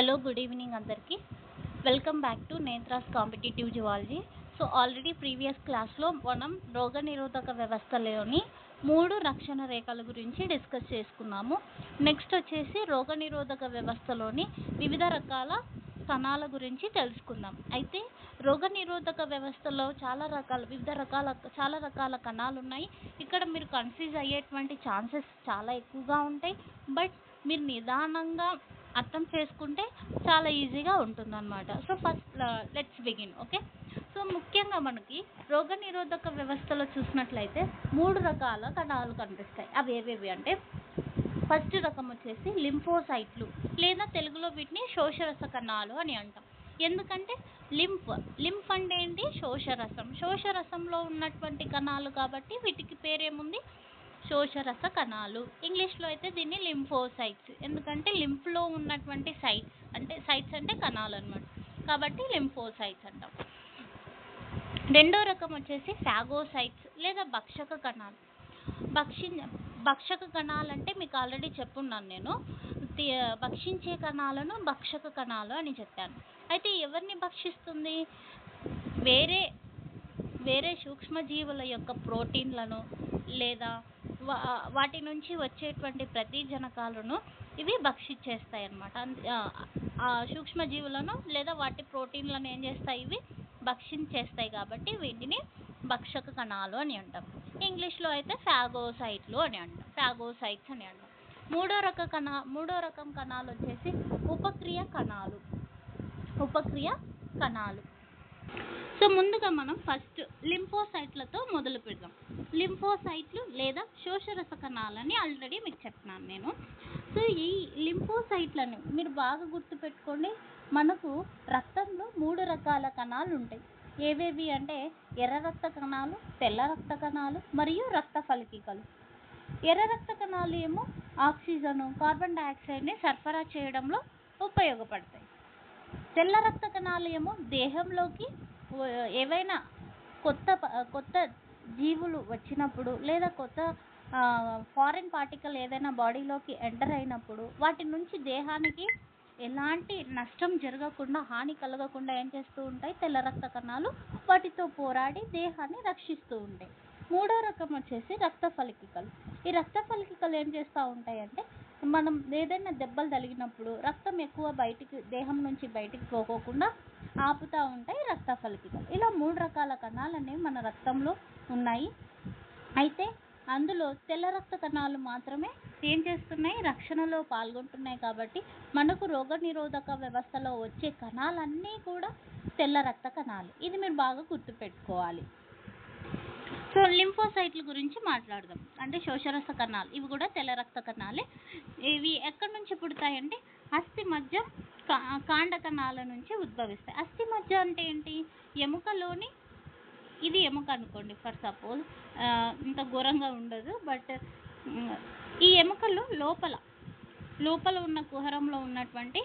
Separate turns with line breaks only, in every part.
Hello good evening అందరికీ. Welcome back to Netra's competitive zoology. So already previous క్లాస్లో మనం రోగనిరోధక వ్యవస్థలోని మూడు రక్షణ రేఖల గురించి డిస్కస్ చేసుకున్నాము. నెక్స్ట్ వచ్చేసి రోగనిరోధక వ్యవస్థలోని వివిధ రకాల కణాల గురించి తెలుసుకుందాం. అయితే రోగనిరోధక వ్యవస్థలో చాలా రకాల వివిధ రకాల చాలా రకాల కణాలు ఉన్నాయి. ఇక్కడ మీరు కన్ఫ్యూజ్ అయ్యేటువంటి ఛాన్సెస్ చాలా ఎక్కువగా ఉంటాయి. బట్ మీరు నిదానంగా అర్థం చేసుకుంటే చాలా ఈజీగా ఉంటుందన్నమాట. So first let's begin okay so ముఖ్యంగా మనకి రోగనిరోధక వ్యవస్థలో చూసినట్లయితే మూడు రకాల కణాలు కనిపిస్తాయి. అవి ఏవేవి అంటే ఫస్ట్ రకం వచ్చేసి లింఫోసైట్లు లేదా తెలుగులో వీటిని శోషరస కణాలు అని అంటాం. ఎందుకంటే లింఫ్ లింఫ్ అంటే ఏంటి? శోషరసం. శోషరసంలో ఉన్నటువంటి కణాలు కాబట్టి వీటికి పేరేముంది? శోషరస కణాలు. ఇంగ్లీష్లో అయితే దీన్ని లింఫోసైట్స్. ఎందుకంటే లింఫ్లో ఉన్నటువంటి సైట్స్ అంటే సైట్స్ అంటే కణాలు అనమాట కాబట్టి లింఫోసైట్స్ అంటాం. రెండో రకం వచ్చేసి ఫాగోసైట్స్ లేదా భక్షక కణాలు. భక్షి భక్షక కణాలు అంటే మీకు ఆల్రెడీ చెప్పున్నాను నేను. భక్షించే కణాలను భక్షక కణాలు అని చెప్పాను. అయితే ఎవరిని భక్షిస్తుంది? వేరే వేరే సూక్ష్మజీవుల యొక్క ప్రోటీన్లను లేదా వా- వాటి నుంచి వచ్చేటువంటి ప్రతిజనకాలను ఇవి భక్షించేస్తాయి అన్నమాట ఆ, సూక్ష్మజీవులను లేదా వాటి ప్రోటీన్లను ఏం చేస్తాయి? ఇవి భక్షించేస్తాయి కాబట్టి వీటిని భక్షక కణాలు అని అంటాం. ఇంగ్లీష్లో అయితే ఫాగోసైట్లు అని అంటాం. ఫాగోసైట్స్ అని అంటాం. మూడో రక కణ మూడో రకం కణాలు వచ్చేసి ఉపక్రియ కణాలు. ఉపక్రియ కణాలు. సో ముందుగా మనం ఫస్ట్ లింఫోసైట్లతో మొదలు పెడదాం లింఫోసైట్లు లేదా శోషరస కణాలని ఆల్రెడీ మీకు చెప్తున్నాను నేను. సో ఈ లింఫోసైట్లని మీరు బాగా గుర్తుపెట్టుకోండి మనకు రక్తంలో మూడు రకాల కణాలు ఉంటాయి. ఏవేవి అంటే ఎర్ర రక్త కణాలు తెల్ల రక్త కణాలు మరియు రక్త ఫలికికలు. ఎర్ర రక్త కణాలు ఏమో ఆక్సిజన్ కార్బన్ డైఆక్సైడ్ని సరఫరా చేయడంలో ఉపయోగపడతాయి. తెల్ల రక్త కణాలు ఏమో దేహంలోకి ఏవైనా కొత్త కొత్త జీవులు వచ్చినప్పుడు లేదా కొత్త ఫారిన్ పార్టికల్ ఏదైనా బాడీలోకి ఎంటర్ అయినప్పుడు వాటి నుంచి దేహానికి ఎలాంటి నష్టం జరగకుండా హాని కలగకుండా ఏం చేస్తూ ఉంటాయి? తెల్ల రక్త కణాలు వాటితో పోరాడి దేహాన్ని రక్షిస్తూ ఉంటాయి. మూడో రకం వచ్చేసి రక్త ఫలికికలు ఈ రక్త ఫలికికలు ఏం చేస్తూ ఉంటాయి అంటే మనం ఏదైనా దెబ్బలు తగిలినప్పుడు రక్తం ఎక్కువ బయటికి దేహం నుంచి బయటికి పోకోకుండా ఆపుతూ ఉంటాయి రక్త ఫలికికలు ఇలా మూడు రకాల కణాలు అనేవి మన రక్తంలో ఉన్నాయి. అయితే అందులో తెల్ల రక్త కణాలు మాత్రమే ఏం చేస్తున్నాయి? రక్షణలో పాల్గొంటున్నాయి కాబట్టి మనకు రోగనిరోధక వ్యవస్థలో వచ్చే కణాలన్నీ కూడా తెల్ల రక్త కణాలు. ఇది మీరు బాగా గుర్తుపెట్టుకోవాలి. సో లింఫోసైట్ల గురించి మాట్లాడదాం. అంటే శోషరస కణాలు ఇవి కూడా తెల్ల రక్త కణాలే. ఇవి ఎక్కడి నుంచి పుడతాయంటే అస్థి మధ్య కాండ కణాల నుంచి ఉద్భవిస్తాయి. అస్థి మధ్య అంటే ఏంటి? ఎముకలోని ఇది ఎముక అనుకోండి ఫర్ సపోజ్ ఇంత ఘోరంగా ఉండదు బట్ ఈ ఎముకలు లోపల లోపల ఉన్న కుహరంలో ఉన్నటువంటి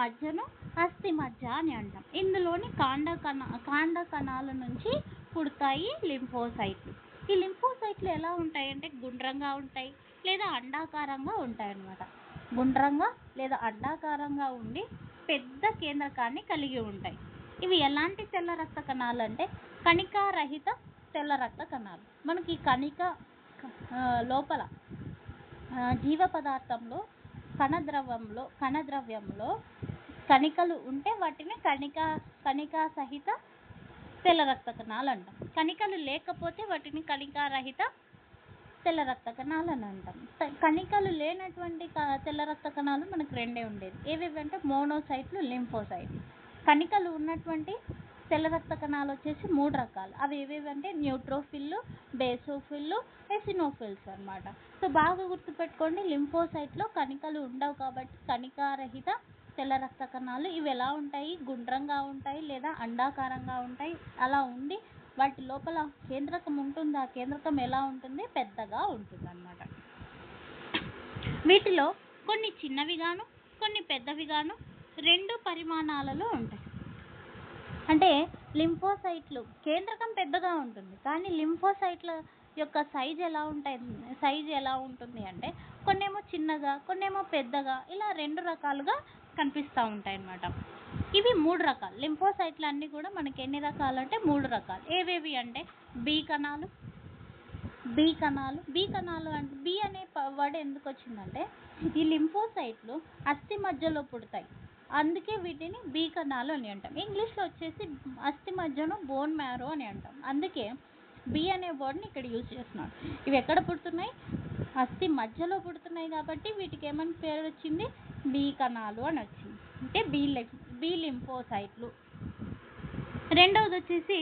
మధ్యను అస్థి మధ్య అని అంటాం. ఇందులోని కాండ కణ కాండ కణాల నుంచి పుడతాయి లింఫోసైట్లు. ఈ లింఫోసైట్లు ఎలా ఉంటాయంటే గుండ్రంగా ఉంటాయి లేదా అండాకారంగా ఉంటాయి అన్నమాట గుండ్రంగా లేదా అండాకారంగా ఉండి పెద్ద కేంద్రకాన్ని కలిగి ఉంటాయి. ఇవి ఎలాంటి తెల్ల రక్త కణాలు అంటే కణికారహిత తెల్ల రక్త కణాలు. మనకి కణిక లోపల జీవ పదార్థంలో కణద్రవంలో కణద్రవ్యంలో కణికలు ఉంటే వాటిని కణిక కణికా సహిత తెల్ల రక్త కణాలు అంటాం కణికలు లేకపోతే వాటిని కణికారహిత తెల్ల రక్త కణాలు అని అంటాం కణికలు లేనటువంటి క- తెల్ల రక్త కణాలు మనకు రెండే ఉండేది ఏవేవి అంటే మోనోసైట్లు లింఫోసైట్లు కణికలు ఉన్నటువంటి తెల్ల రక్త కణాలు వచ్చేసి మూడు రకాలు. అవి ఏవేవి అంటే న్యూట్రోఫిల్లు బేసోఫిల్లు ఎసినోఫిల్స్ అన్నమాట. సో బాగా గుర్తుపెట్టుకోండి లింఫోసైట్లో కణికలు ఉండవు కాబట్టి కణికారహిత తెల్ల రక్త కణాలు ఇవి ఎలా ఉంటాయి? గుండ్రంగా ఉంటాయి లేదా అండాకారంగా ఉంటాయి? అలా ఉండి వాటి లోపల కేంద్రకం ఉంటుంది? ఆ కేంద్రకం ఎలా ఉంటుంది? పెద్దగా ఉంటుంది అన్నమాట వీటిలో కొన్ని చిన్నవిగాను కొన్ని పెద్దవిగాను రెండు పరిమాణాలలో ఉంటాయి. అంటే లింఫోసైట్లు కేంద్రకం పెద్దగా ఉంటుంది. కానీ లింఫోసైట్ల యొక్క సైజ్ ఎలా ఉంటాయి? సైజ్ ఎలా ఉంటుంది అంటే కొన్నేమో చిన్నగా కొన్నేమో పెద్దగా ఇలా రెండు రకాలుగా కనిపిస్తూ ఉంటాయి అన్నమాట ఇవి మూడు రకాలు. లింఫోసైట్లు అన్నీ కూడా మనకి ఎన్ని రకాలు అంటే మూడు రకాలు. ఏవేవి అంటే బి కణాలు బి కణాలు. బి కణాలు అంటే బి అనే వర్డ్ ఎందుకు వచ్చిందంటే ఈ లింఫోసైట్లు అస్థి మధ్యలో పుడతాయి. అందుకే వీటిని బి కణాలు అని అంటాం. ఇంగ్లీష్లో వచ్చేసి అస్థి మధ్యను బోన్ మ్యారో అని అంటాం. అందుకే బి అనే వర్డ్ని ఇక్కడ యూజ్ చేస్తున్నాడు. ఇవి ఎక్కడ పుడుతున్నాయి? అస్థి మధ్యలో పుడుతున్నాయి కాబట్టి వీటికి ఏమని పేరు వచ్చింది? బి కణాలు అని వచ్చింది. అంటే బి లిం బి లింఫోసైట్లు రెండవది వచ్చేసి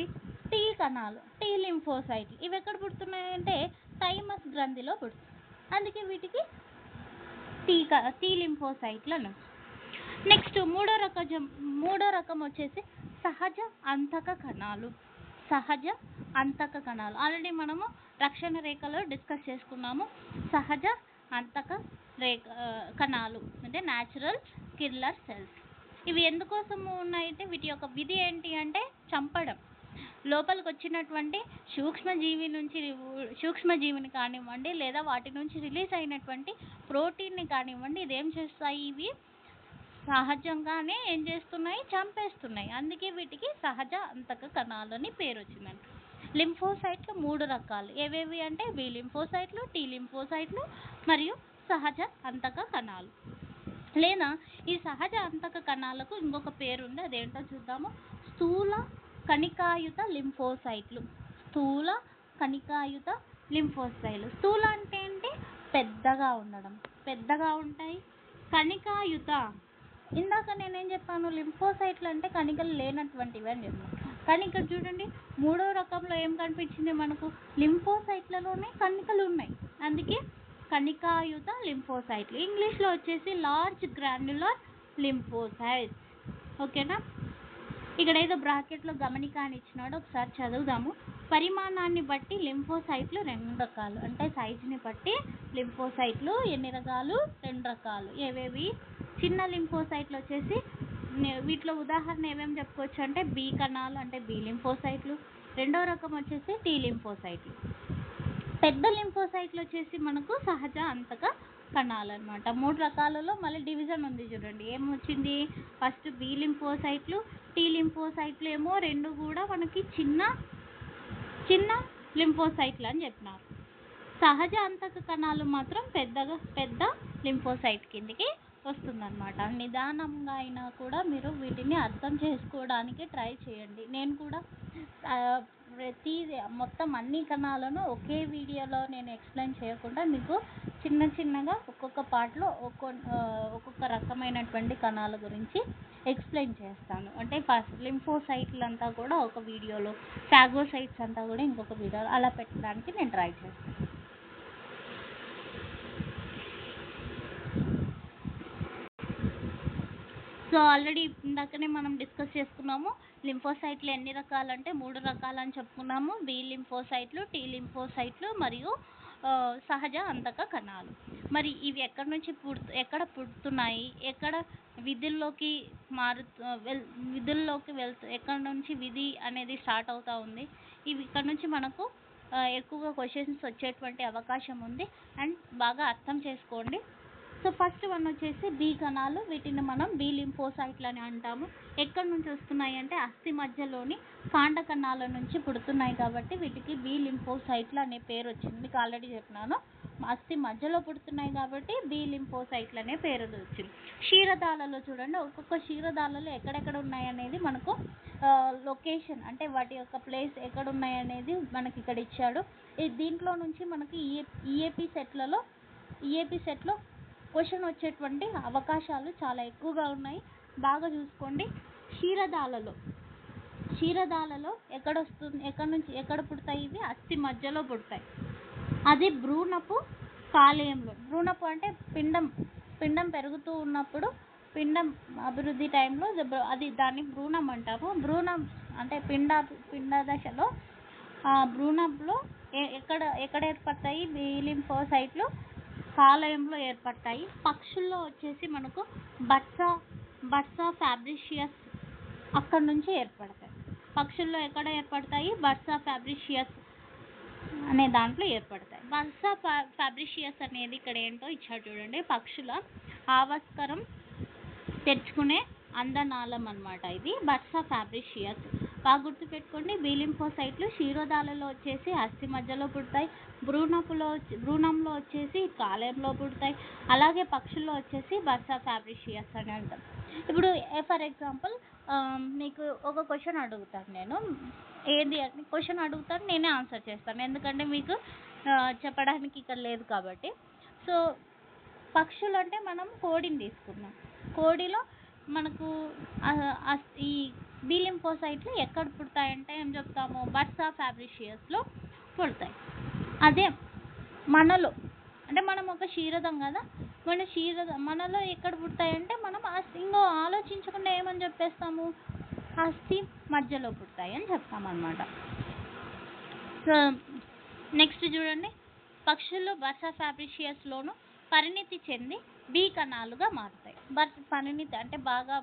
టీ కణాలు టీ లింఫోసైట్లు ఇవి ఎక్కడ పుడుతున్నాయి అంటే థైమస్ గ్రంథిలో పుడుతుంది అందుకే వీటికి టీ క టీ లింఫోసైట్లు అని నెక్స్ట్ మూడో రకం మూడో రకం వచ్చేసి సహజ అంతక కణాలు. సహజ అంతక కణాలు. ఆల్రెడీ మనము రక్షణ రేఖలో డిస్కస్ చేసుకున్నాము సహజ అంతక రేఖ కణాలు అంటే న్యాచురల్ కిల్లర్ సెల్స్ ఇవి ఎందుకోసము ఉన్నాయంటే వీటి యొక్క విధి ఏంటి అంటే చంపడం. లోపలికి వచ్చినటువంటి సూక్ష్మజీవి నుంచి సూక్ష్మజీవిని కానివ్వండి లేదా వాటి నుంచి రిలీజ్ అయినటువంటి ప్రోటీన్ని కానివ్వండి ఇదేం చేస్తాయి? ఇవి సహజంగానే ఏం చేస్తున్నాయి? చంపేస్తున్నాయి. అందుకే వీటికి సహజ అంతక కణాలు అని పేరు వచ్చిందండి లింఫోసైట్లు మూడు రకాలు. ఏవేవి అంటే బి లింఫోసైట్లు టీ లింఫోసైట్లు మరియు సహజ అంతక కణాలు. లేదా ఈ సహజ అంతక కణాలకు ఇంకొక పేరు ఉంది అదేంటో చూద్దాము. స్థూల కణికాయుత లింఫోసైట్లు. స్థూల కణికాయుత లింఫోసైట్లు. స్థూల అంటే ఏంటి? పెద్దగా ఉండడం. పెద్దగా ఉంటాయి. కణికాయుత ఇందాక నేనేం చెప్పాను లింఫోసైట్లు అంటే కణికలు లేనటువంటివి అని చెప్పాను. కానీ ఇక్కడ చూడండి మూడో రకంలో ఏం కనిపించింది మనకు? లింఫోసైట్లలోనే కణికలు ఉన్నాయి. అందుకే కణికాయుత లింఫోసైట్లు. ఇంగ్లీష్లో వచ్చేసి లార్జ్ గ్రాన్యులర్ లింఫోసైట్స్. ఓకేనా? ఇక్కడ ఏదో బ్రాకెట్లో గమనిక అని ఇచ్చినాడు ఒకసారి చదువుదాము. పరిమాణాన్ని బట్టి లింఫోసైట్లు రెండు రకాలు. అంటే సైజుని బట్టి లింఫోసైట్లు ఎన్ని రకాలు? రెండు రకాలు. ఏవేవి? చిన్న లింఫోసైట్లు వచ్చేసి వీటిలో ఉదాహరణ ఏమేమి చెప్పుకోవచ్చు అంటే బి కణాలు అంటే బి లింఫోసైట్లు. రెండో రకం వచ్చేసి టీ లింఫోసైట్లు. పెద్ద లింఫోసైట్లు వచ్చేసి మనకు సహజ అంతక కణాలు అనమాట మూడు రకాలలో మళ్ళీ డివిజన్ ఉంది చూడండి. ఏమొచ్చింది ఫస్ట్ బి లింఫోసైట్లు టీ లింఫోసైట్లు ఏమో రెండు కూడా మనకి చిన్న చిన్న లింఫోసైట్లు అని చెప్పినారు. సహజ అంతక కణాలు మాత్రం పెద్దగా పెద్ద లింఫోసైట్ కిందికి వస్తుందన్నమాట. నిదానంగా అయినా కూడా మీరు వీటిని అర్థం చేసుకోవడానికి ట్రై చేయండి. నేను కూడా ప్రతి మొత్తం అన్ని కణాలను ఒకే వీడియోలో నేను ఎక్స్ప్లెయిన్ చేయకుండా మీకు చిన్న చిన్నగా ఒక్కొక్క పార్ట్లో ఒక్కో ఒక్కొక్క రకమైనటువంటి కణాల గురించి ఎక్స్ప్లెయిన్ చేస్తాను. అంటే ఫస్ట్ లింఫోసైట్లు అంతా కూడా ఒక వీడియోలో ఫాగోసైట్స్ అంతా కూడా ఇంకొక వీడియోలో అలా పెట్టడానికి నేను ట్రై చేస్తాను. సో ఆల్రెడీ ఇందాకనే మనం డిస్కస్ చేసుకున్నాము లింఫోసైట్లు ఎన్ని రకాలు అంటే మూడు రకాలు అని చెప్పుకున్నాము. బి లింఫోసైట్లు టీ లింఫోసైట్లు మరియు సహజ అంతక కణాలు. మరి ఇవి ఎక్కడి నుంచి పుడుతు ఎక్కడ పుడుతున్నాయి? ఎక్కడ విధుల్లోకి మారు వెల్ విధుల్లోకి వెళ్తూ ఎక్కడి నుంచి విధి అనేది స్టార్ట్ అవుతూ ఉంది. ఇవి ఇక్కడ నుంచి మనకు ఎక్కువగా క్వశ్చన్స్ వచ్చేటువంటి అవకాశం ఉంది. అండ్ బాగా అర్థం చేసుకోండి. సో ఫస్ట్ వన్ వచ్చేసి బి కణాలు. వీటిని మనం బి లింఫోసైట్లు అని అంటాము. ఎక్కడి నుంచి వస్తున్నాయి అంటే అస్థి మధ్యలోని కాండ కణాల నుంచి పుడుతున్నాయి కాబట్టి వీటికి బి లింఫోసైట్లు అనే పేరు వచ్చింది. మీకు ఆల్రెడీ చెప్పినాను. అస్థి మధ్యలో పుడుతున్నాయి కాబట్టి బి లింఫోసైట్లు అనే పేరు వచ్చింది. క్షీరదాలలో చూడండి. ఒక్కొక్క క్షీరదాలలో ఎక్కడెక్కడ ఉన్నాయి అనేది మనకు లొకేషన్ అంటే వాటి యొక్క ప్లేస్ ఎక్కడ ఉన్నాయి అనేది మనకి ఇక్కడ ఇచ్చాడు. దీంట్లో నుంచి మనకి ఈఏ ఈఏపీ సెట్లలో ఈఏపీ సెట్లో క్వశ్చన్ వచ్చేటువంటి అవకాశాలు చాలా ఎక్కువగా ఉన్నాయి. బాగా చూసుకోండి. క్షీరదాలలో. క్షీరదాలలో ఎక్కడ వస్తుంది ఎక్కడ నుంచి ఎక్కడ పుడతాయి ఇవి? అస్థి మధ్యలో పుడతాయి. అది భ్రూణపు కాలేయంలో. భ్రూణపు అంటే పిండం పిండం పెరుగుతూ ఉన్నప్పుడు పిండం అభివృద్ధి టైంలో అది దాన్ని భ్రూణం అంటాము. భ్రూణం అంటే పిండ పిండ దశలో ఆ భ్రూణంలో ఎ- ఎక్కడ ఎక్కడ ఏర్పడతాయి? బీలింఫోసైట్లు ఆలయంలో ఏర్పడతాయి. పక్షుల్లో వచ్చేసి మనకు బట్సా బట్సా ఫ్యాబ్రిషియస్ అక్కడ నుంచి ఏర్పడతాయి. పక్షుల్లో ఎక్కడ ఏర్పడతాయి? బర్సా ఫ్యాబ్రిషియస్ అనే దాంట్లో ఏర్పడతాయి. బర్సా ఫ్యాబ్రిషియస్ అనేది ఇక్కడ ఏంటో ఇచ్చాడు చూడండి. పక్షుల ఆవస్కరం తెచ్చుకునే అందనాళం అన్నమాట ఇది. బట్సా ఫ్యాబ్రిషియస్ బాగా గుర్తుపెట్టుకోండి బీలింఫోసైట్లు క్షీరోదాలలో వచ్చేసి అస్థి మధ్యలో పుడతాయి భ్రూణపులో వచ్చి- భ్రూణంలో వచ్చేసి కాలేయంలో పుడతాయి అలాగే పక్షుల్లో వచ్చేసి బర్సా ఫ్యాబ్రిషియస్ అని అంటాం. ఇప్పుడు ఫర్ ఎగ్జాంపుల్ మీకు ఒక క్వశ్చన్ అడుగుతాను నేను. ఏది అని క్వశ్చన్ అడుగుతాను నేనే ఆన్సర్ చేస్తాను. ఎందుకంటే మీకు చెప్పడానికి ఇక్కడ లేదు కాబట్టి. సో పక్షులు అంటే మనం కోడిని తీసుకున్నాం కోడిలో మనకు ఈ బి లింఫోసైట్లు ఎక్కడ పుడతాయంటే ఏం చెప్తాము? బర్సా ఫ్యాబ్రిషియస్లో పుడతాయి. అదే మనలో అంటే మనం ఒక క్షీరదం కదా? మన క్షీరదం మనలో ఎక్కడ పుడతాయంటే మనం ఇంకో ఆలోచించకుండా ఏమని చెప్పేస్తాము? అస్థి మధ్యలో పుడతాయి అని చెప్తామన్నమాట. సో నెక్స్ట్ చూడండి. పక్షుల్లో బర్సా ఫ్యాబ్రిషియస్లోను పరిణితి చెంది బీ కణాలుగా మారుతాయి. బర్ పరిణితి అంటే బాగా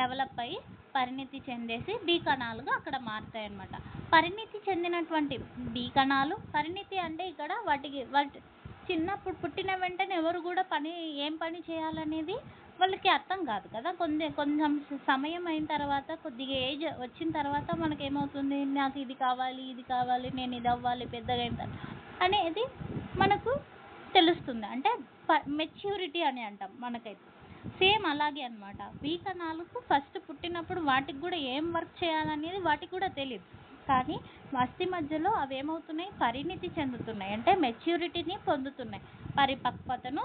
డెవలప్ అయ్యి పరిణితి చెందేసి బీ కణాలుగా అక్కడ మారుతాయి అన్నమాట పరిణితి చెందినటువంటి బీ కణాలు పరిణితి అంటే ఇక్కడ వాటికి వాటి చిన్నప్పుడు పుట్టిన వెంటనే ఎవరు కూడా పని ఏం పని చేయాలనేది వాళ్ళకి అర్థం కాదు కదా. కొంచెం కొంచెం సమయం అయిన తర్వాత కొద్దిగా ఏజ్ వచ్చిన తర్వాత మనకి ఏమవుతుంది నాకు ఇది కావాలి ఇది కావాలి నేను ఇది అవ్వాలి పెద్దగా అయిన అనేది మనకు తెలుస్తుంది. అంటే మెచ్యూరిటీ అని అంటాం మనకైతే. సేమ్ అలాగే అన్నమాట. వీకణాలకు ఫస్ట్ పుట్టినప్పుడు వాటికి కూడా ఏం వర్క్ చేయాలనేది వాటికి కూడా తెలియదు కానీ మస్తి మధ్యలో అవి ఏమవుతున్నాయి పరిణితి చెందుతున్నాయి. అంటే మెచ్యూరిటీని పొందుతున్నాయి. పరిపక్వతను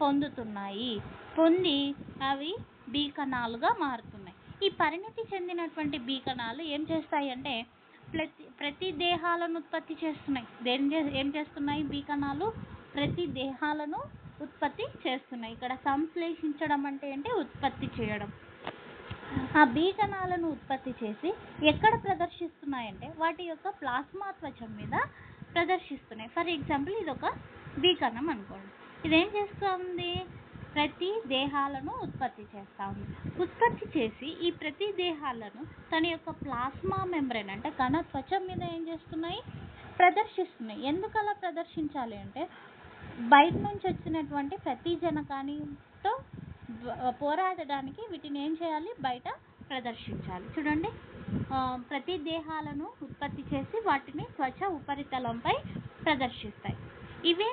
పొందుతున్నాయి. పొంది అవి బీకణాలుగా మారుతున్నాయి. ఈ పరిణితి చెందినటువంటి బీకణాలు ఏం చేస్తాయి అంటే ప్రతి ప్రతి దేహాలను ఉత్పత్తి చేస్తున్నాయి. దేని చే- ఏం చేస్తున్నాయి? బీకణాలు ప్రతి దేహాలను ఉత్పత్తి చేస్తున్నాయి. ఇక్కడ సంశ్లేషించడం అంటే ఏంటి? ఉత్పత్తి చేయడం. ఆ బీకణాలను ఉత్పత్తి చేసి ఎక్కడ ప్రదర్శిస్తున్నాయంటే వాటి యొక్క ప్లాస్మా త్వచం మీద ప్రదర్శిస్తున్నాయి. ఫర్ ఎగ్జాంపుల్ ఇది ఒక బీకణం అనుకోండి. ఇదేం చేస్తుంది? ప్రతి దేహాలను ఉత్పత్తి చేస్తూ ఉంది ఉత్పత్తి చేసి ఈ ప్రతి దేహాలను తన యొక్క ప్లాస్మా మెంబ్రెన్ అంటే కణ త్వచం మీద ఏం చేస్తున్నాయి? ప్రదర్శిస్తున్నాయి. ఎందుకు అలా ప్రదర్శించాలి అంటే బయట నుంచి వచ్చినటువంటి ప్రతి జనకానితో పోరాడడానికి వీటిని ఏం చేయాలి? బయట ప్రదర్శించాలి. చూడండి. ప్రతి దేహాలను ఉత్పత్తి చేసి వాటిని త్వచ ఉపరితలంపై ప్రదర్శిస్తాయి. ఇవే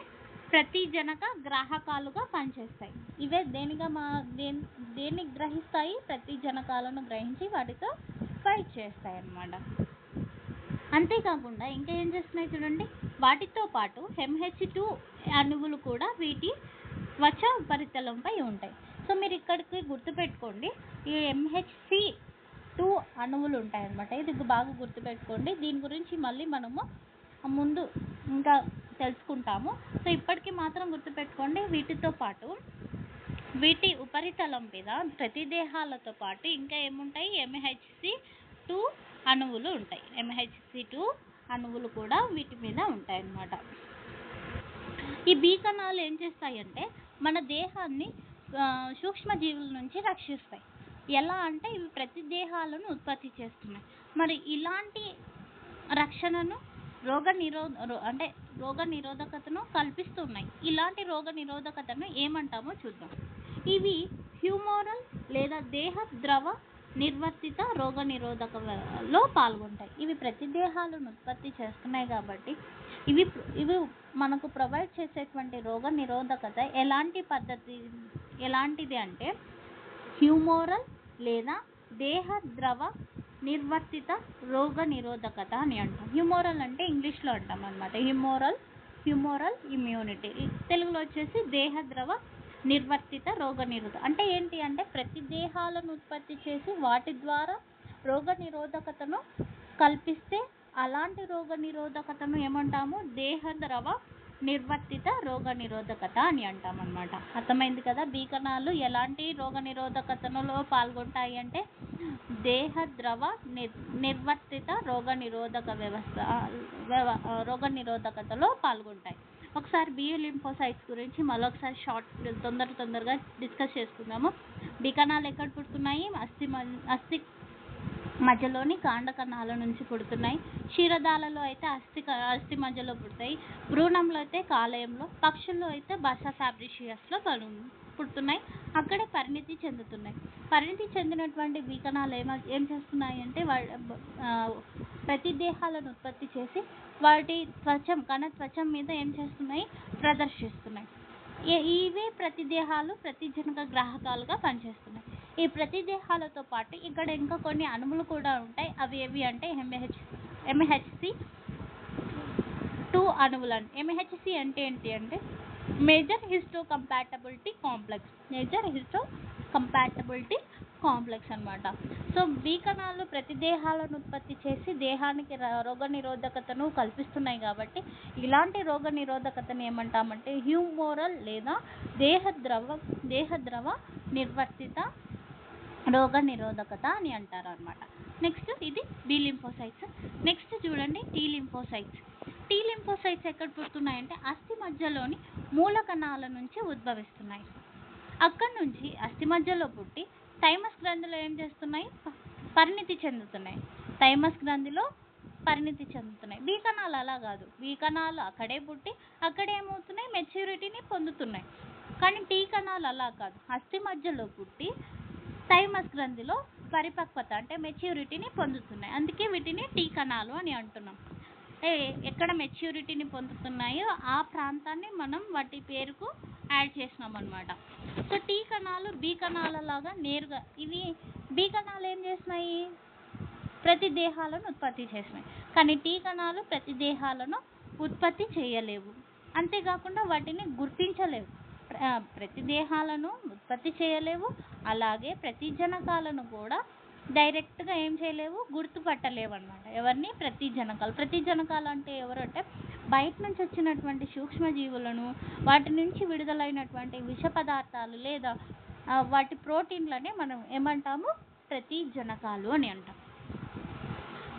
ప్రతి జనక గ్రాహకాలుగా పనిచేస్తాయి. ఇవే దేనిగా మా దేని దేన్ని గ్రహిస్తాయి? ప్రతి జనకాలను గ్రహించి వాటితో ఫైట్ చేస్తాయి అన్నమాట అంతేకాకుండా ఇంకా ఏం చేస్తున్నాయి చూడండి? వాటితో పాటు ఎంహెచ్ టూ అణువులు కూడా వీటి త్వచ ఉపరితలంపై ఉంటాయి. సో మీరు ఇక్కడికి గుర్తుపెట్టుకోండి. ఈ ఎంహెచ్సి టూ అణువులు ఉంటాయి అన్నమాట ఇది బాగా గుర్తుపెట్టుకోండి. దీని గురించి మళ్ళీ మనము ముందు ఇంకా తెలుసుకుంటాము. సో ఇప్పటికి మాత్రం గుర్తుపెట్టుకోండి. వీటితో పాటు వీటి ఉపరితలం మీద ప్రతిదేహాలతో పాటు ఇంకా ఏముంటాయి? ఎంహెచ్సి టూ అణువులు ఉంటాయి. ఎంహెచ్సి టూ అణువులు కూడా వీటి మీద ఉంటాయి అన్నమాట ఈ బీకణాలు ఏం చేస్తాయంటే మన దేహాన్ని సూక్ష్మజీవుల నుంచి రక్షిస్తాయి. ఎలా అంటే ఇవి ప్రతి దేహాలను ఉత్పత్తి చేస్తున్నాయి. మరి ఇలాంటి రక్షణను రోగ నిరోధ రో- అంటే రోగ నిరోధకతను కల్పిస్తున్నాయి. ఇలాంటి రోగ నిరోధకతను ఏమంటామో చూద్దాం. ఇవి హ్యూమోరల్ లేదా దేహ ద్రవ నిర్వర్తిత రోగ నిరోధకలో పాల్గొంటాయి. ఇవి ప్రతి దేహాలను ఉత్పత్తి చేస్తున్నాయి కాబట్టి ఇవి ఇవి మనకు ప్రొవైడ్ చేసేటువంటి రోగ నిరోధకత ఎలాంటి పద్ధతి ఎలాంటిది అంటే హ్యూమోరల్ లేదా దేహ ద్రవ నిర్వర్తిత రోగ నిరోధకత అని అంటాం. హ్యూమోరల్ అంటే ఇంగ్లీష్లో అంటాం అనమాట హ్యూమోరల్ హ్యూమోరల్ ఇమ్యూనిటీ తెలుగులో వచ్చేసి దేహ ద్రవ నిర్వర్తిత రోగనిరోధక అంటే ఏంటి అంటే ప్రతి దేహాలను ఉత్పత్తి చేసి వాటి ద్వారా రోగ నిరోధకతను కల్పిస్తే అలాంటి రోగ నిరోధకతను ఏమంటాము? దేహ ద్రవ నిర్వర్తిత రోగ నిరోధకత అని అంటాం అనమాట అర్థమైంది కదా? బీకణాలు ఎలాంటి రోగనిరోధకతలో పాల్గొంటాయి అంటే దేహ ద్రవ నిర్ నిర్వర్తిత రోగ నిరోధక వ్యవస్థ వ్యవ- రోగ నిరోధకతలో పాల్గొంటాయి. ఒకసారి బియూ లింఫోసైట్స్ గురించి మరొకసారి షార్ట్ తొందర తొందరగా డిస్కస్ చేసుకుందాము. బీకణాలు ఎక్కడ పుడుతున్నాయి? అస్థి అస్థి మధ్యలోని కాండ కణాల నుంచి పుడుతున్నాయి. క్షీరదాలలో అయితే అస్థి అస్థి మధ్యలో పుడతాయి. భ్రూణంలో అయితే కాలేయంలో పక్షుల్లో అయితే బస ఫ్యాబ్రిషియస్లో పడు పుడుతున్నాయి. అక్కడే పరిణితి చెందుతున్నాయి. పరిణితి చెందినటువంటి వీకణాలు ఏమ ఏం చేస్తున్నాయి అంటే ప్రతి దేహాలను ఉత్పత్తి చేసి వాటి త్వచం కణ త్వచం మీద ఏం చేస్తున్నాయి? ప్రదర్శిస్తున్నాయి. ఈ- ఇవే ప్రతిదేహాలు ప్రతిజనక గ్రాహకాలుగా పనిచేస్తున్నాయి. ఈ ప్రతిదేహాలతో పాటు ఇక్కడ ఇంకా కొన్ని అణువులు కూడా ఉంటాయి. అవి ఏవి అంటే ఎంహెచ్ ఎంహెచ్సి టూ అణువులు ఎంహెచ్సి అంటే ఏంటి అంటే major histocompatibility complex. Major histocompatibility complex అనమాట సో బీ కణాలు ప్రతి దేహాలను ఉత్పత్తి చేసి దేహానికి ర- రోగ నిరోధకతను కల్పిస్తున్నాయి కాబట్టి ఇలాంటి రోగ నిరోధకతను ఏమంటామంటే హ్యూమోరల్ లేదా దేహ ద్రవ దేహ ద్రవ నిర్వర్తిత రోగ నిరోధకత అని అంటారు అనమాట నెక్స్ట్ ఇది బి లింఫోసైట్స్. నెక్స్ట్ చూడండి టీ లింఫోసైట్స్. టీ లింఫోసైట్స్ ఎక్కడ పుడుతున్నాయంటే అస్థి మధ్యలోని మూల కణాల నుంచి ఉద్భవిస్తున్నాయి. అక్కడి నుంచి అస్థి మధ్యలో పుట్టి థైమస్ గ్రంథిలో ఏం చేస్తున్నాయి? పరిణితి చెందుతున్నాయి. థైమస్ గ్రంథిలో పరిణితి చెందుతున్నాయి. బీ కణాలు అలా కాదు. బీ కణాలు అక్కడే పుట్టి అక్కడే ఏమవుతున్నాయి? మెచ్యూరిటీని పొందుతున్నాయి. కానీ టీ కణాలు అలా కాదు. అస్థి మధ్యలో పుట్టి థైమస్ గ్రంథిలో పరిపక్వత అంటే మెచ్యూరిటీని పొందుతున్నాయి. అందుకే వీటిని టీ కణాలు అని అంటున్నాం. ఎక్కడ మెచ్యూరిటీని పొందుతున్నాయో ఆ ప్రాంతాన్ని మనం వాటి పేరుకు యాడ్ చేసినాం అనమాట సో టీ కణాలు బీ కణాల లాగా నేరుగా ఇవి బీ కణాలు ఏం చేసినాయి? ప్రతి దేహాలను ఉత్పత్తి చేసినాయి. కానీ టీ కణాలు ప్రతి దేహాలను ఉత్పత్తి చేయలేవు. అంతేకాకుండా వాటిని గుర్తించలేవు. ప్రతి దేహాలను ఉత్పత్తి చేయలేవు. అలాగే ప్రతి జనకాలను కూడా డైరెక్ట్గా ఏం చేయలేవు గుర్తుపట్టలేవు అనమాట ఎవరిని? ప్రతి జనకాలు. ప్రతి జనకాలు అంటే ఎవరు అంటే బయట నుంచి వచ్చినటువంటి సూక్ష్మజీవులను వాటి నుంచి విడుదలైనటువంటి విష పదార్థాలు లేదా వాటి ప్రోటీన్లనే మనం ఏమంటాము? ప్రతి జనకాలు అని అంటాం.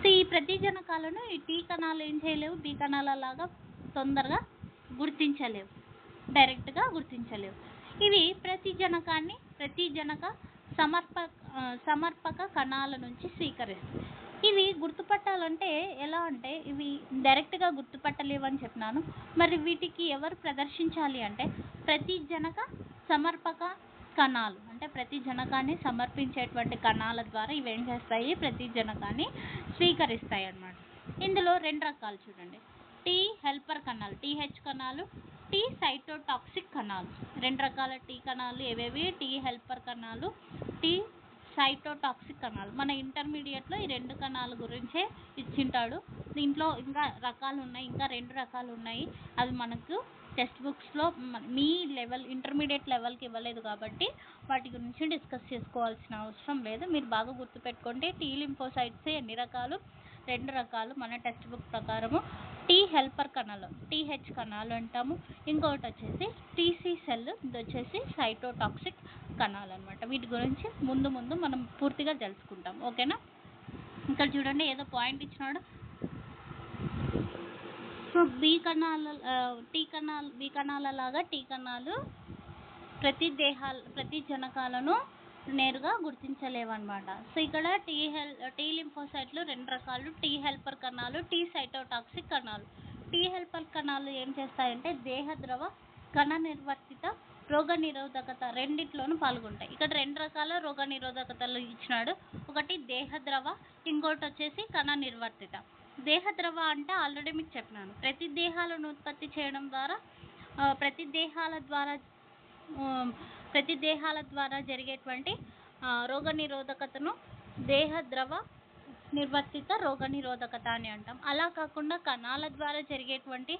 సో ఈ ప్రతి జనకాలను ఈ టీ కణాలు ఏం చేయలేవు బీ కణాల లాగా తొందరగా గుర్తించలేవు. డైరెక్ట్గా గుర్తించలేవు. ఇవి ప్రతి జనకాన్ని ప్రతి జనక సమర్ప సమర్పక కణాల నుంచి స్వీకరిస్తాయి ఇవి గుర్తుపట్టాలంటే ఎలా అంటే ఇవి డైరెక్ట్గా గుర్తుపట్టలేవు అని చెప్పినాను. మరి వీటికి ఎవరు ప్రదర్శించాలి అంటే ప్రతి జనక సమర్పక కణాలు అంటే ప్రతి జనకాన్ని సమర్పించేటువంటి కణాల ద్వారా ఇవి ఏం చేస్తాయి? ప్రతి జనకాన్ని స్వీకరిస్తాయి అన్నమాట. ఇందులో రెండు రకాలు చూడండి. టీ హెల్పర్ కణాలు టీహెచ్ కణాలు టీ సైటోటాక్సిక్ కణాలు. రెండు రకాల టీ కణాలు ఏవేవి? టీ హెల్పర్ కణాలు టీ సైటోటాక్సిక్ కణాలు. మన ఇంటర్మీడియట్లో ఈ రెండు కణాల గురించే ఇచ్చింటాడు. దీంట్లో ఇంకా రకాలు ఉన్నాయి ఇంకా రెండు రకాలు ఉన్నాయి. అవి మనకు టెక్స్ట్ బుక్స్లో మీ లెవెల్ ఇంటర్మీడియట్ లెవెల్కి ఇవ్వలేదు కాబట్టి వాటి గురించి డిస్కస్ చేసుకోవాల్సిన అవసరం లేదు. మీరు బాగా గుర్తుపెట్టుకోండి టీ లింఫోసైట్స్ ఎన్ని రకాలు? రెండు రకాలు. మన టెక్స్ట్ బుక్ ప్రకారము టీ హెల్పర్ కణాలు టీహెచ్ కణాలు అంటాము. ఇంకొకటి వచ్చేసి టీసీ సెల్ ఇది వచ్చేసి సైటోటాక్సిక్ కణాలు అనమాట వీటి గురించి ముందు ముందు మనం పూర్తిగా తెలుసుకుంటాం. ఓకేనా? ఇక్కడ చూడండి ఏదో పాయింట్ ఇచ్చినాడు. సో బీ కణాల టీ కణాలు బీ కణాల లాగా టీ కణాలు ప్రతి దేహాల ప్రతి జనకాలను నేరుగా గుర్తించలేవన్నమాట. సో ఇక్కడ టీ హెల్ టీ లింఫోసైట్లు రెండు రకాలు. టీ హెల్పర్ కణాలు టీ సైటోటాక్సిక్ కణాలు. టీ హెల్పర్ కణాలు ఏం చేస్తాయంటే దేహ ద్రవ కణ నిర్వర్తిత రోగ నిరోధకత రెండిట్లోనూ పాల్గొంటాయి. ఇక్కడ రెండు రకాల రోగ నిరోధకతలు ఇచ్చినాడు. ఒకటి దేహ ద్రవ ఇంకోటి వచ్చేసి కణ నిర్వర్తిత. దేహ ద్రవ అంటే ఆల్రెడీ మీకు చెప్పినాను. ప్రతి దేహాలను ఉత్పత్తి చేయడం ద్వారా ప్రతి దేహాల ద్వారా ప్రతి దేహాల ద్వారా జరిగేటువంటి రోగనిరోధకతను రోగ నిరోధకతను దేహ ద్రవ నిర్వర్తిత రోగ నిరోధకత అని అంటాం. అలా కాకుండా కణాల ద్వారా జరిగేటువంటి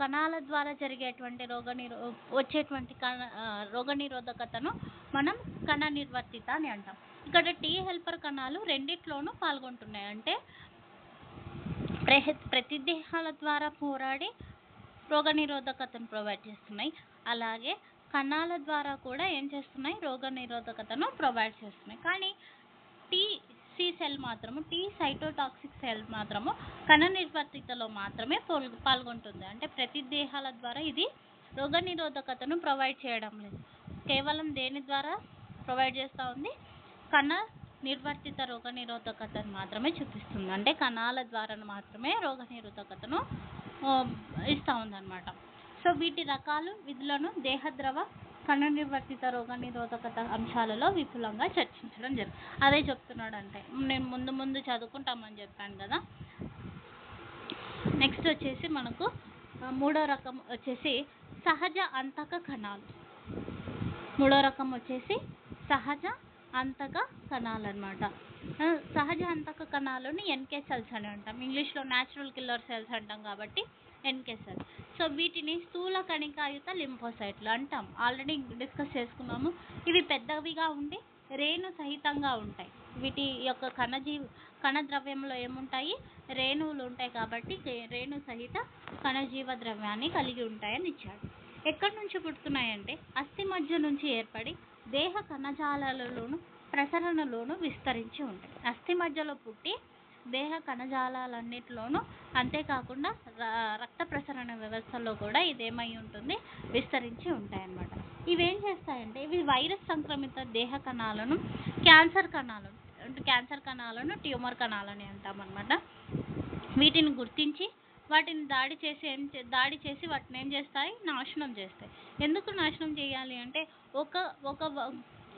కణాల ద్వారా జరిగేటువంటి రోగ నిరో వచ్చేటువంటి కణ రోగనిరోధకతను రోగ నిరోధకతను మనం కణ నిర్వర్తిత అని అంటాం. ఇక్కడ టీ హెల్పర్ కణాలు రెండిట్లోనూ పాల్గొంటున్నాయి. అంటే ప్రహ- ప్రతి దేహాల ద్వారా పోరాడి రోగ నిరోధకతను ప్రొవైడ్ చేస్తున్నాయి. అలాగే కణాల ద్వారా కూడా ఏం చేస్తున్నాయి? రోగ నిరోధకతను ప్రొవైడ్ చేస్తున్నాయి. కానీ టీ సి సెల్ మాత్రము టీ సైటోటాక్సిక్ సెల్ మాత్రము కణ నిర్వర్తితలో మాత్రమే పాల్గొంటుంది. అంటే ప్రతి దేహాల ద్వారా ఇది రోగ నిరోధకతను ప్రొవైడ్ చేయడం లేదు. కేవలం దేని ద్వారా ప్రొవైడ్ చేస్తూ ఉంది? కణ నిర్వర్తిత రోగ నిరోధకతను మాత్రమే చూపిస్తుంది. అంటే కణాల ద్వారా మాత్రమే రోగ నిరోధకతను ఇస్తూ ఉందన్నమాట. సో వీటి రకాలు విధులను దేహద్రవ కణ నిర్వర్తిత రోగ నిరోధకత అంశాలలో విపులంగా చర్చించడం జరుగుతుంది అదే చెప్తున్నాడు అంటే నేను ముందు ముందు చదువుకుంటామని చెప్పాను కదా. నెక్స్ట్ వచ్చేసి మనకు మూడో రకం వచ్చేసి సహజ అంతక కణాలు. మూడో రకం వచ్చేసి సహజ అంతక కణాలు అనమాట సహజ అంతక కణాలను ఎన్కే సెల్స్ అని అంటాం. ఇంగ్లీష్లో న్యాచురల్ కిల్లర్ సెల్స్ అంటాం కాబట్టి ఎన్కే సెల్స్ సో వీటిని స్థూల కణికాయుత లింఫోసైట్లు అంటాం. ఆల్రెడీ డిస్కస్ చేసుకున్నాము. ఇవి పెద్దవిగా ఉండి రేణు సహితంగా ఉంటాయి. వీటి యొక్క కణజీవ కణద్రవ్యంలో ఏముంటాయి? రేణువులు ఉంటాయి కాబట్టి రేణు సహిత కణజీవ ద్రవ్యాన్ని కలిగి ఉంటాయని ఇచ్చాడు. ఎక్కడి నుంచి పుడుతున్నాయంటే అస్థి మధ్య నుంచి ఏర్పడి దేహ కణజాలాలలోను ప్రసరణలోను విస్తరించి ఉంటాయి. అస్థి మధ్యలో పుట్టి దేహ కణజాలాలన్నిటిలోనూ అంతేకాకుండా ర- రక్త ప్రసరణ వ్యవస్థలో కూడా ఇదేమై ఉంటుంది విస్తరించి ఉంటాయన్నమాట. ఇవేం చేస్తాయంటే ఇవి వైరస్ సంక్రమిత దేహ కణాలను క్యాన్సర్ కణాలను క్యాన్సర్ కణాలను ట్యూమర్ కణాలని అంటామన్నమాట. వీటిని గుర్తించి వాటిని దాడి చేసి ఏం చే- దాడి చేసి వాటిని ఏం చేస్తాయి? నాశనం చేస్తాయి. ఎందుకు నాశనం చేయాలి అంటే ఒక ఒక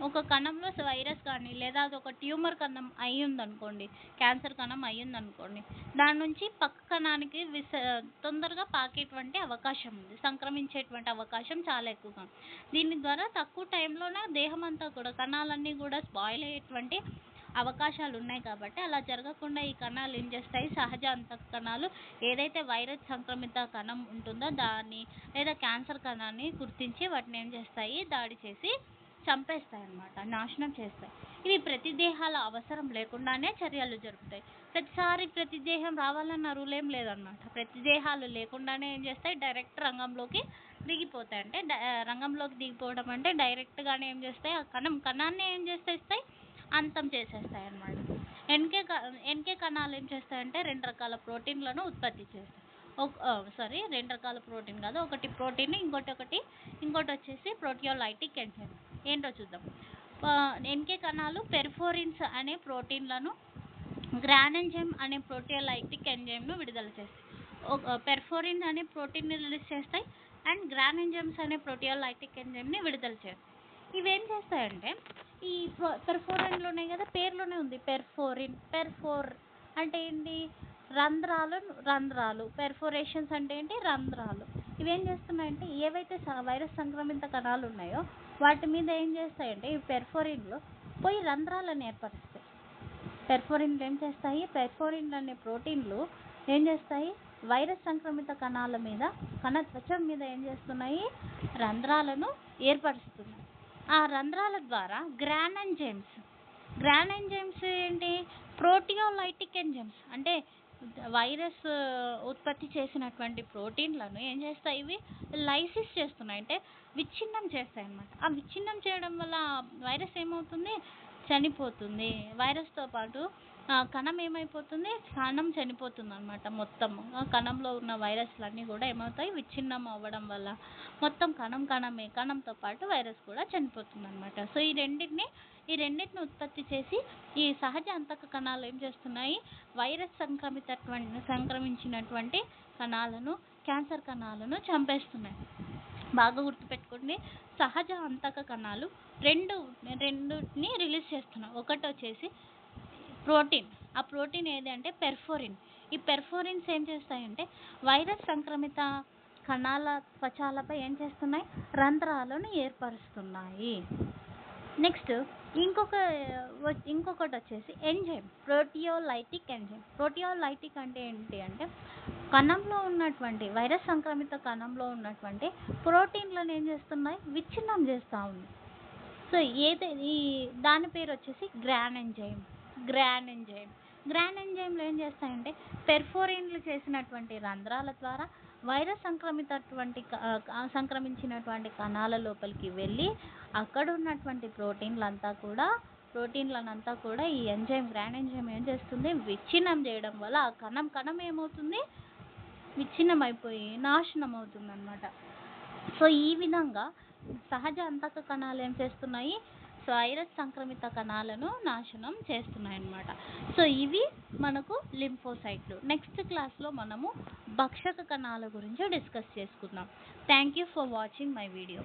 ఒక కణంలో వైరస్ కానీ లేదా అది ఒక ట్యూమర్ కణం అయి ఉందనుకోండి క్యాన్సర్ కణం అయి ఉందనుకోండి దాని నుంచి పక్క కణానికి విస తొందరగా పాకేటువంటి అవకాశం ఉంది. సంక్రమించేటువంటి అవకాశం చాలా ఎక్కువగా ఉంది. దీని ద్వారా తక్కువ టైంలోనే దేహం అంతా కూడా కణాలన్నీ కూడా స్పాయిల్ అయ్యేటువంటి అవకాశాలు ఉన్నాయి కాబట్టి అలా జరగకుండా ఈ కణాలు ఏం చేస్తాయి? సహజ అంత కణాలు ఏదైతే వైరస్ సంక్రమిత కణం ఉంటుందో దాన్ని లేదా క్యాన్సర్ కణాన్ని గుర్తించి వాటిని ఏం చేస్తాయి? దాడి చేసి చంపేస్తాయి అన్నమాట నాశనం చేస్తాయి. ఇవి ప్రతి దేహాల అవసరం లేకుండానే చర్యలు జరుపుతాయి. ప్రతిసారి ప్రతి దేహం రావాలన్న రూల్ ఏం లేదన్నమాట. ప్రతి దేహాలు లేకుండానే ఏం చేస్తాయి? డైరెక్ట్ రంగంలోకి దిగిపోతాయి. అంటే రంగంలోకి దిగిపోవడం అంటే డైరెక్ట్గానే ఏం చేస్తాయి? ఆ కణం కణాన్ని ఏం చేసేస్తాయి? అంతం చేసేస్తాయి అన్నమాట ఎన్కే ఎన్కే కణాలు ఏం చేస్తాయంటే రెండు రకాల ప్రోటీన్లను ఉత్పత్తి చేస్తాయి. ఒక సారీ రెండు రకాల ప్రోటీన్ కాదు ఒకటి ప్రోటీన్ ఇంకోటి ఒకటి ఇంకోటి వచ్చేసి ప్రోటియోలైటిక్ ఎంజైమ్. ఏంటో చూద్దాం. ఎన్కే కణాలు పెర్ఫోరిన్స్ అనే ప్రోటీన్లను గ్రానెంజైమ్ అనే ప్రోటియోలైటిక్ ఎంజైమ్ను విడుదల చేస్తాయి. ఒక పెర్ఫోరిన్ అనే ప్రోటీన్ని రిలీజ్ చేస్తాయి అండ్ గ్రానెంజైమ్స్ అనే ప్రోటియోలైటిక్ ఎంజైమ్ని విడుదల చేస్తాయి. ఇవేం చేస్తాయంటే ఈ పెర్ఫోరిన్లు ఉన్నాయి కదా పేర్లోనే ఉంది. పెర్ఫోరిన్ పెర్ఫోర్ అంటే ఏంటి? రంధ్రాలు రంధ్రాలు. పెర్ఫోరేషన్స్ అంటే ఏంటి? రంధ్రాలు. ఇవేం చేస్తున్నాయంటే ఏవైతే వైరస్ సంక్రమిత కణాలు ఉన్నాయో వాటి మీద ఏం చేస్తాయంటే ఈ పెర్ఫోరిన్లు పోయి రంధ్రాలను ఏర్పరుస్తాయి. పెర్ఫోరిన్లు ఏం చేస్తాయి? పెర్ఫోరిన్లు అనే ప్రోటీన్లు ఏం చేస్తాయి? వైరస్ సంక్రమిత కణాల మీద కణ త్వచం మీద ఏం చేస్తున్నాయి? రంధ్రాలను ఏర్పరుస్తున్నాయి. ఆ రంధ్రాల ద్వారా గ్రాన్ ఎంజైమ్స్ గ్రాన్ ఎంజైమ్స్ ఏంటి? Proteolytic enzymes. అంటే వైరస్ ఉత్పత్తి చేసినటువంటి ప్రోటీన్లను ఏం చేస్తాయి? ఇవి లైసిస్ చేస్తున్నాయి. అంటే విచ్ఛిన్నం చేస్తాయి అన్నమాట. ఆ విచ్ఛిన్నం చేయడం వల్ల వైరస్ ఏమవుతుంది? చనిపోతుంది. వైరస్తో పాటు కణం ఏమైపోతుంది? కణం చనిపోతుంది అనమాట మొత్తం కణంలో ఉన్న వైరస్లన్నీ కూడా ఏమవుతాయి? విచ్ఛిన్నం అవ్వడం వల్ల. మొత్తం కణం కణమే. కణంతో పాటు వైరస్ కూడా చనిపోతుంది అనమాట సో ఈ రెండింటిని ఈ రెండింటిని ఉత్పత్తి చేసి ఈ సహజ అంతక కణాలు ఏం చేస్తున్నాయి? వైరస్ సంక్రమితటువంటి సంక్రమించినటువంటి కణాలను క్యాన్సర్ కణాలను చంపేస్తున్నాయి. బాగా గుర్తుపెట్టుకోండి. సహజ అంతక కణాలు రెండు రెండుని రిలీజ్ చేస్తున్నాయి. ఒకటి వచ్చేసి ప్రోటీన్. ఆ ప్రోటీన్ ఏది అంటే పెర్ఫోరిన్. ఈ పెర్ఫోరిన్స్ ఏం చేస్తాయంటే వైరస్ సంక్రమిత కణాల త్వచాలపై ఏం చేస్తున్నాయి? రంధ్రాలను ఏర్పరుస్తున్నాయి. నెక్స్ట్ ఇంకొక ఇంకొకటి వచ్చేసి ఎంజైమ్ ప్రోటియోలైటిక్ ఎంజైమ్. ప్రోటియోలైటిక్ అంటే ఏంటి అంటే కణంలో ఉన్నటువంటి వైరస్ సంక్రమిత కణంలో ఉన్నటువంటి ప్రోటీన్లను ఏం చేస్తున్నాయి? విచ్ఛిన్నం చేస్తూ ఉంది. సో ఏది ఈ దాని పేరు వచ్చేసి గ్రాన్ ఎంజైమ్ గ్రాండ్ ఎంజైమ్ గ్రాండ్ ఎంజైమ్లు ఏం చేస్తాయంటే పెర్ఫోరిన్లు చేసినటువంటి రంధ్రాల ద్వారా వైరస్ సంక్రమితటువంటి క- సంక్రమించినటువంటి కణాల లోపలికి వెళ్ళి అక్కడ ఉన్నటువంటి ప్రోటీన్లంతా కూడా ప్రోటీన్లనంతా కూడా ఈ ఎంజైమ్ గ్రాండ్ ఎంజైమ్ ఏం చేస్తుంది? విచ్ఛిన్నం చేయడం వల్ల ఆ కణం కణం ఏమవుతుంది? విచ్ఛిన్నం అయిపోయి నాశనం అవుతుంది అనమాట సో ఈ విధంగా సహజ అంతక కణాలు ఏం చేస్తున్నాయి? వైరస్ సంక్రమిత కణాలను నాశనం చేస్తున్నాయి అన్నమాట సో ఇవి మనకు లింఫోసైట్లు. నెక్స్ట్ క్లాస్లో మనము భక్షక కణాల గురించి డిస్కస్ చేసుకుందాం. Thank you for watching my video